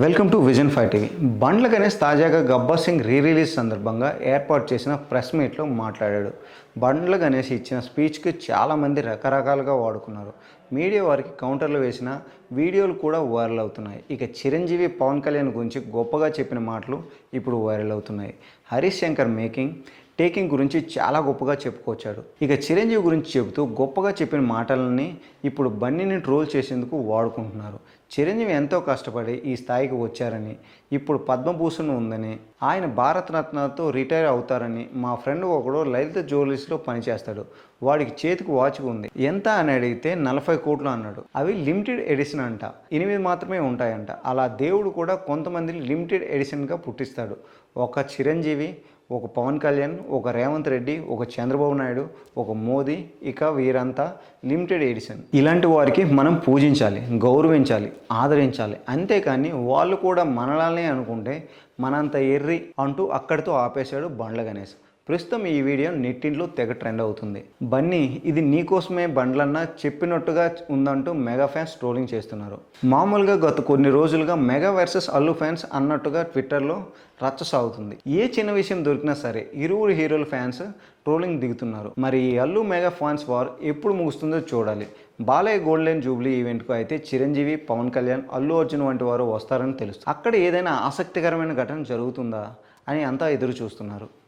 Welcome to vision five TV Bandla Ganesh తాజాగా Gabbar Singh re release సందర్భంగా ఏర్పాటు చేసిన ప్రెస్ మీట్లో మాట్లాడాడు. బండ్ల గణేష్ ఇచ్చిన స్పీచ్కి చాలామంది రకరకాలుగా వాడుకున్నారు. మీడియా వారికి కౌంటర్లు వేసిన వీడియోలు కూడా వైరల్ అవుతున్నాయి. ఇక చిరంజీవి పవన్ కళ్యాణ్ గురించి గొప్పగా చెప్పిన మాటలు ఇప్పుడు వైరల్ అవుతున్నాయి. హరీష్ శంకర్ మేకింగ్ టేకింగ్ గురించి చాలా గొప్పగా చెప్పుకొచ్చాడు. ఇక చిరంజీవి గురించి చెబుతూ గొప్పగా చెప్పిన మాటలని ఇప్పుడు బన్నీని ట్రోల్ చేసేందుకు వాడుకుంటున్నారు. చిరంజీవి ఎంతో కష్టపడి ఈ స్థాయికి వచ్చారని ఇప్పుడు పద్మభూషణ్ ఉందని ఆయన భారతరత్నతో రిటైర్ అవుతారని మా ఫ్రెండ్ ఒకడు లలిత జ్యువెలరీస్లో పనిచేస్తాడు. వాడికి చేతికి వాచ్ ఉంది. ఎంత అని అడిగితే నలభై కోట్లు అన్నాడు. అవి లిమిటెడ్ ఎడిషన్ అంట. ఎనిమిది మాత్రమే ఉంటాయంట. అలా దేవుడు కూడా కొంతమందిని లిమిటెడ్ ఎడిషన్గా పుట్టిస్తాడు. ఒక చిరంజీవి ఒక పవన్ కళ్యాణ్ ఒక రేవంత్ రెడ్డి ఒక చంద్రబాబు నాయుడు ఒక మోదీ ఇక వీరంతా లిమిటెడ్ ఎడిషన్. ఇలాంటి వారికి మనం పూజించాలి గౌరవించాలి ఆదరించాలి. అంతేకాని వాళ్ళు కూడా మనలానే అనుకుంటే మనంత ఎర్రి అంటూ అక్కడితో ఆపేశాడు బండ్ల గణేష్. ప్రస్తుతం ఈ వీడియో నెట్టింట్లో తెగ ట్రెండ్ అవుతుంది. బన్నీ ఇది నీకోసమే బండ్లన్న చెప్పినట్టుగా ఉందంటూ మెగా ఫ్యాన్స్ ట్రోలింగ్ చేస్తున్నారు. మామూలుగా గత కొన్ని రోజులుగా మెగా వర్సెస్ అల్లు ఫ్యాన్స్ అన్నట్టుగా ట్విట్టర్లో రచ్చ సాగుతుంది. ఏ చిన్న విషయం దొరికినా సరే ఇరువురు హీరోల ఫ్యాన్స్ ట్రోలింగ్ దిగుతున్నారు. మరి ఈ అల్లు మెగా ఫ్యాన్స్ వార్ ఎప్పుడు ముగుస్తుందో చూడాలి. బాలయ్య గోల్డెన్ జూబ్లీ ఈవెంట్కు అయితే చిరంజీవి పవన్ కళ్యాణ్ అల్లు అర్జున్ వంటి వారు వస్తారని తెలుస్తుంది. అక్కడ ఏదైనా ఆసక్తికరమైన ఘటన జరుగుతుందా అని అంతా ఎదురు చూస్తున్నారు